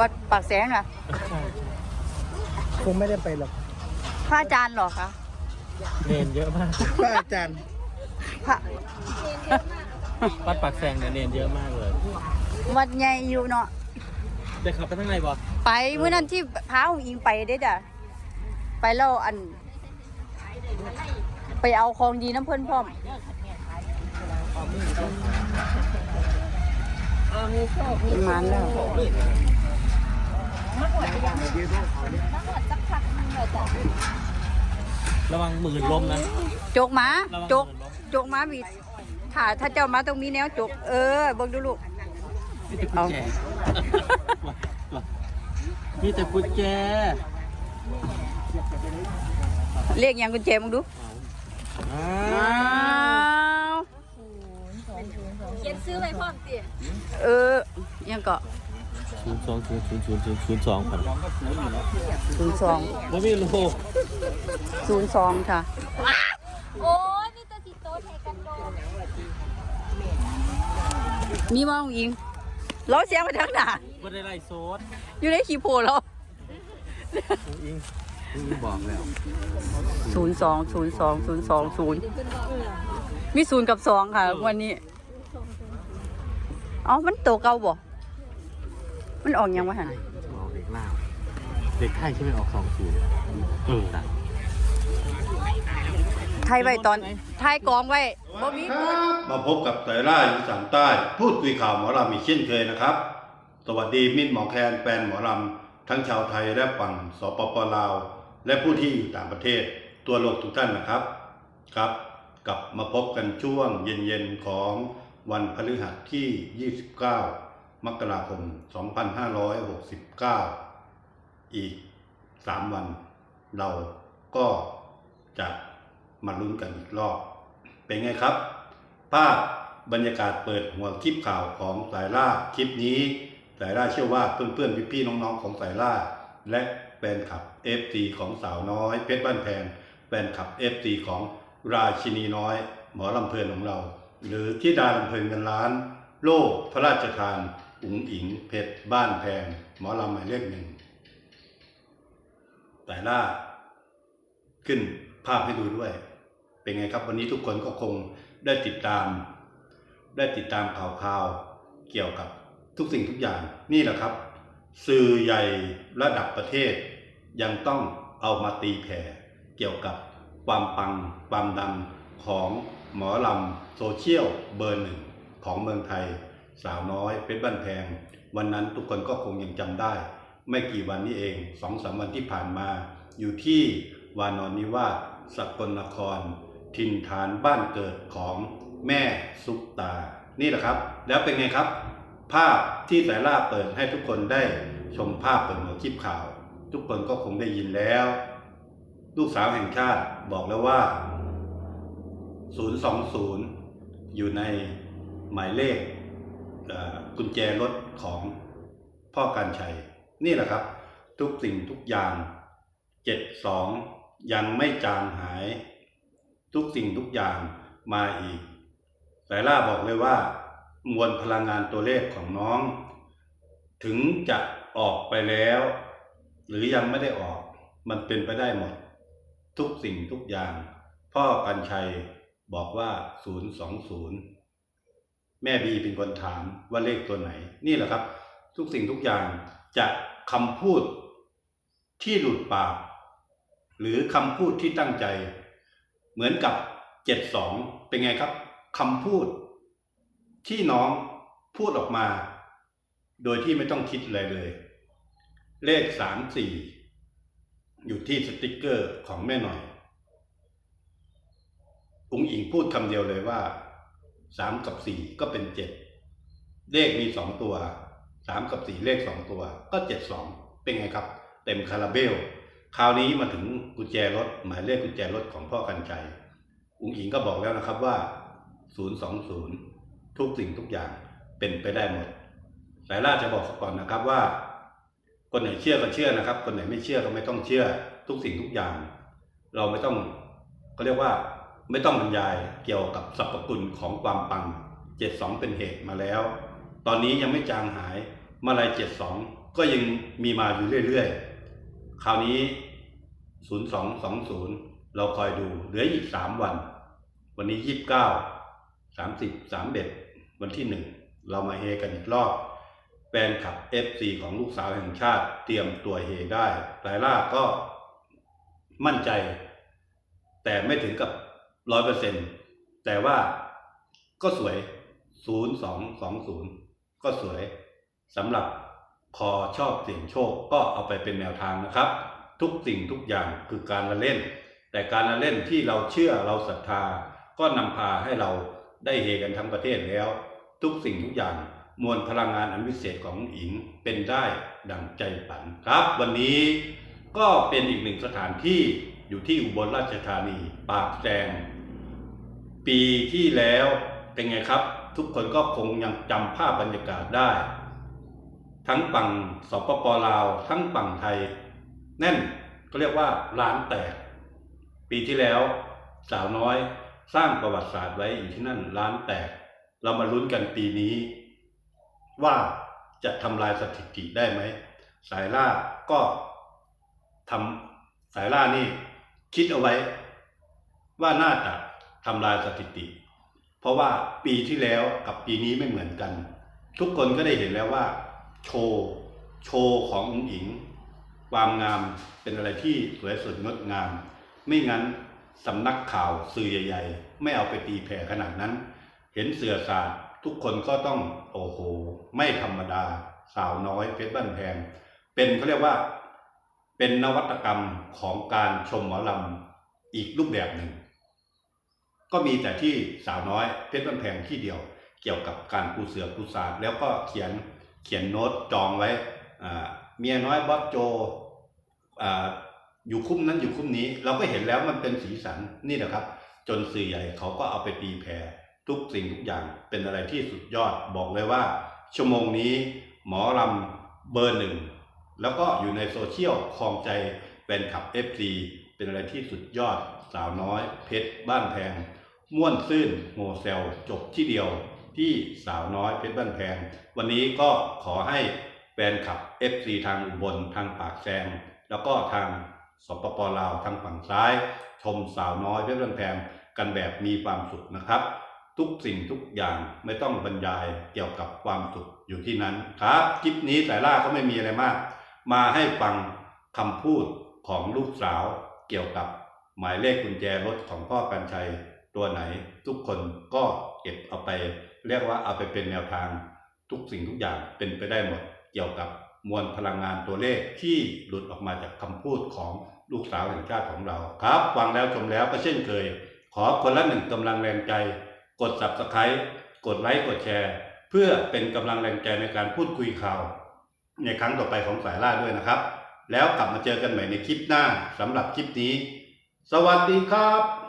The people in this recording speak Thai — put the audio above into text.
วัดปากแสงน่ะใช่คงไม่ได้ไปหรอกพระอาจารย์เหรอคะเนนเยอะมากพระอาจารย์พระวัดปากแซงเนี่ยเนนเยอะมากเลย วัดใหญ่อยู่เนาะจะขับไปทางไหนบ่ไปเมื่อนั้นที่พาองอิงไปเด้จ้ะไปแล้วอัน ไปเอาของดีน้ำเพิ่นพร้อมมันแล้ว ระวังหมื่นล้มนะจกหมาระวังจกหมื่นล้มจกหมาบีถ้าถ้าเจ้ามาตรงนี้แนวจกเออเบิ่งดูลูก มีแต่กุญแจเอามีแต่กุญแจเรียกยังกุญแจมึงดูอ้าอ้าวเขียนซื้อไว้พร้อมติเออยังเกาะ ศูนย์สองศูนย์ศูนย์ศูนย์ศูนย์ศูนย์สองพันศูนย์สองไม่มีลูกศูนย์สองค่ะ โอ้ยมีแต่สิโตแทกันโดนมีมองอิงล้อเสียงไปทางหนาไม่ได้ไล่โซดอยู่ในขีโพเราอิงอิงบอกแล้วศูนย์สองศูนย์สองศูนย์สองศูนย์มีศูนย์กับสองค่ะ วันนี้ เอ้ามันโตเก่าบ่ มันออกยังวะฮะออกเด็กล่าวเด็กไทยใช่ไหมออกสองศูนย์เออตายไทยไว้ตอนไทยกองไว้บ่มีมาพบกับสายล่าอีสานใต้ พูดคุยข่าวหมอลำอีกเช่นเคยนะครับ สวัสดีมิตรหมอแคนแฟนหมอลำทั้งชาวไทยและฝั่งสปปลาว และผู้ที่อยู่ต่างประเทศตัวโลกทุกท่านนะครับครับ กลับมาพบกันช่วงเย็นๆของวันพฤหัสที่ 29 มกราคม 2569 อีก 3 วัน เราก็จะมาลุ้นกันอีกรอบ เป็นไงครับ ภาพบรรยากาศเปิดหัวคลิปข่าวของสายล่าคลิปนี้ สายล่าเชื่อว่าเพื่อนๆพี่ๆน้องๆของสายล่า และแฟนคลับ FC ของสาวน้อย เพชรบ้านแพงแฟนคลับ FC ของราชินีน้อย หมอลำเพลินของเรา หรือที่ดาลำเพลินกันล้าน โล่พระราชทาน อุ๋งอิงเพชรบ้านแพงหมอลำหมายเลขหนึ่งสายล่าขึ้นภาพให้ดูด้วย เป็นไงครับวันนี้ทุกคนก็คงได้ติดตาม ได้ติดตามข่าวข่าวเกี่ยวกับทุกสิ่งทุกอย่างนี่แหละครับ สื่อใหญ่ระดับประเทศ ยังต้องเอามาตีแผ่เกี่ยวกับความปังความดังของหมอลำโซเชียลเบอร์หนึ่งของเมืองไทย สาวน้อยเป็นบ้านแพง วันนั้นทุกคนก็คงยังจำได้ ไม่กี่วันนี้เองสองสามวันที่ผ่านมา อยู่ที่วานอนนิวาสสกลนครถิ่นฐานบ้านเกิดของแม่ซุปตา นี่แหละครับ แล้วเป็นไงครับ ภาพที่สายล่าเปิดให้ทุกคนได้ชมภาพเปิดหัวคลิปข่าว ทุกคนก็คงได้ยินแล้ว ลูกสาวแห่งชาติบอกแล้วว่า 020 อยู่ในหมายเลข กุญแจรถของพ่อการชัย นี่แหละครับ ทุกสิ่งทุกอย่าง72ยังไม่จางหาย ทุกสิ่งทุกอย่างมาอีกสายล่าบอกเลยว่า มวลพลังงานตัวเลขของน้อง ถึงจะออกไปแล้ว หรือยังไม่ได้ออกมันเป็นไปได้หมด ทุกสิ่งทุกอย่าง พ่อกันชัยบอกว่า 020 แม่บีเป็นคนถามว่าเลขตัวไหน นี่แหละครับ ทุกสิ่งทุกอย่างจะคำพูดที่หลุดปาก หรือคำพูดที่ตั้งใจ เหมือนกับ72เป็นไงครับคำพูด ที่น้องพูดออกมา โดยที่ไม่ต้องคิดอะไรเลย เลข34อยู่ที่สติกเกอร์ของแม่หน่อย อุ๋งอิงพูดคำเดียวเลยว่า 3กับ4ก็เป็น7เลขมี2ตัว3กับ4เลข2ตัว ก็72เป็นไงครับ เต็มคาราเบล คราวนี้มาถึงกุญแจรถหมายเลขกุญแจรถของพ่อกันชัยอุ๋งอิงก็บอกแล้วนะครับว่า020ทุกสิ่งทุกอย่างเป็นไปได้หมดสายล่าจะบอกก่อนนะครับว่า คนไหนเชื่อก็เชื่อนะครับ คนไหนไม่เชื่อก็ไม่ต้องเชื่อ ทุกสิ่งทุกอย่าง เราไม่ต้องก็เรียกว่า ไม่ต้องบรรยายเกี่ยวกับสรรพคุณของความปัง 72 เป็นเหตุมาแล้ว ตอนนี้ยังไม่จางหายมาลาย 72 ก็ยังมีมาอยู่เรื่อยๆ คราวนี้ 0220 เราคอยดูเหลืออีก 3 วัน วันนี้ 29 30 31 วันที่ 1 เรามาเฮกันอีกรอบแฟนคลับ FC ของลูกสาวแห่งชาติเตรียมตัวเฮได้หลายล่าก็มั่นใจ แต่ไม่ถึงกับ ร้อยเปอร์เซ็นแต่ว่าก็สวย0220ก็สวยสำหรับคอชอบเสี่ยงโชคก็เอาไปเป็นแนวทางนะครับ ทุกสิ่งทุกอย่างคือการละเล่น แต่การละเล่นที่เราเชื่อเราศรัทธา ก็นำพาให้เราได้เฮกันทั้งประเทศแล้ว ทุกสิ่งทุกอย่างมวลพลังงานอันวิเศษของอิงเป็นได้ดังใจฝันครับ วันนี้ก็เป็นอีกหนึ่งสถานที่อยู่ที่อุบลราชธานี ปากแซง ปีที่แล้วเป็นไงครับ ทุกคนก็คงยังจำภาพบรรยากาศได้ ทั้งฝั่งสปปลาว ทั้งฝั่งไทย แน่นก็เรียกว่าร้านแตก ปีที่แล้วสาวน้อยสร้างประวัติศาสตร์ไว้อยู่ที่นั่นร้านแตก เรามาลุ้นกันปีนี้ ว่าจะทำลายสถิติได้ไหม สายล่าก็ทำสายล่านี่ คิดเอาไว้ว่าน่าจะ ทำลายสถิติ เพราะว่าปีที่แล้วกับปีนี้ไม่เหมือนกัน ทุกคนก็ได้เห็นแล้วว่า โชว์โชว์ของอุ๋งอิง ความงามเป็นอะไรที่สวยสดงดงาม ไม่งั้นสำนักข่าวสื่อใหญ่ ๆ ไม่เอาไปตีแผ่ขนาดนั้น เห็นเสือสาดทุกคนก็ต้องโอ้โห ไม่ธรรมดา สาวน้อยเพชรบ้านแพง เป็นเขาเรียกว่าเป็นนวัตกรรมของการชมหมอลำอีกรูปแบบหนึ่ง ก็มีแต่ที่สาวน้อยเพชรบ้านแพงที่เดียว เกี่ยวกับการปูเสือปูสาดแล้วก็เขียนเขียนโน้ตจองไว้เมียน้อยบอสโจอ่าอยู่คุ้มนั้นอยู่คุ้มนี้ เราก็เห็นแล้วมันเป็นสีสันนี่แหละครับ จนสื่อใหญ่เขาก็เอาไปตีแผ่ทุกสิ่งทุกอย่างเป็นอะไรที่สุดยอดบอกเลยว่า ชั่วโมงนี้หมอลำเบอร์หนึ่ง แล้วก็อยู่ในโซเชียลคลองใจแฟนคลับ FC เป็นอะไรที่สุดยอดสาวน้อย เพชรบ้านแพง ม่วนซื่นโมเซลจบที่เดียวที่สาวน้อยเพชรบ้านแพง วันนี้ก็ขอให้แฟนคลับ FC ทางอุบลทางปากแซงแล้วก็ทางสปปลาวทางฝั่งซ้าย ชมสาวน้อยเพชรบ้านแพงกันแบบมีความสุขนะครับ ทุกสิ่งทุกอย่างไม่ต้องบรรยายเกี่ยวกับความสุขอยู่ที่นั้นครับคลิปนี้สายล่าก็ไม่มีอะไรมาก มาให้ฟังคำพูดของลูกสาว เกี่ยวกับหมายเลขกุญแจรถของพ่อกันชัยตัวไหน ทุกคนก็เก็บเอาไป เรียกว่าเอาไปเป็นแนวทางทุกสิ่งทุกอย่างเป็นไปได้หมด เกี่ยวกับมวลพลังงานตัวเลขที่หลุดออกมาจากคำพูดของลูกสาวแห่งชาติของเรา ครับฟังแล้วชมแล้วก็เช่นเคย ขอคนละหนึ่งกำลังแรงใจ กด subscribe กดไลค์กดแชร์ เพื่อเป็นกำลังแรงใจในการพูดคุยข่าว ในครั้งต่อไปของสายล่าด้วยนะครับ แล้วกลับมาเจอกันใหม่ในคลิปหน้าสำหรับคลิปนี้ สวัสดีครับ